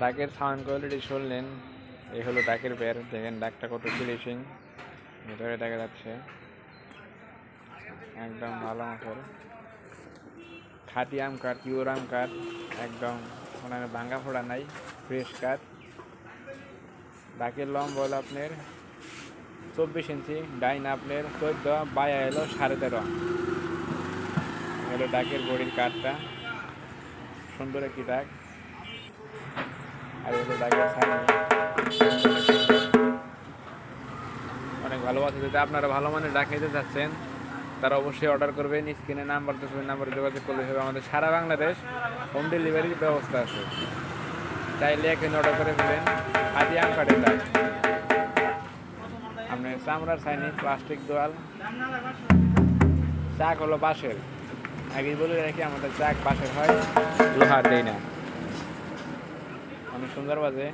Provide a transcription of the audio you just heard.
ডাকের sound quality শুনলেন, এই হলো ডাকের বের, দেখেন ডাকটা কত ফিনিশিং, ভেতরে দেখা যাচ্ছে। একদম ভালো মতো। খাটি আম কাঠ, পিওর আম কাঠ, একদম, ওনার ভাঙ্গা ফোড়া নাই ফ্রেশ কাঠ। ডাকের লম্ব হলো আপনার চব্বিশ ইঞ্চি, ডাইন আপনার চোদ্দ, বায়া এলো সাড়ে তেরো। হলো ডাকের বড়ির কাঠটা। সুন্দর একটি ডাক অনেক ভালোবাসা যদি আপনারা ভালো মানের ডাক নিতে চাচ্ছেন, তারা অবশ্যই অর্ডার করবেন। স্ক্রিনে নাম্বার দেবেন নাম্বারে যোগাযোগ করলে হবে। আমাদের সারা বাংলাদেশ হোম ডেলিভারির ব্যবস্থা আছে। চাইলে এখানে অর্ডার করে ফেলেন। আদি আম ডাক। আপনার চামড়ার সাইনি প্লাস্টিক দোয়াল। চাক হলো বাঁশের। আগেই বলে রাখি, আমাদের চাক বাঁশের হয়। লোহার দেই না। অনেক সুন্দর বাজে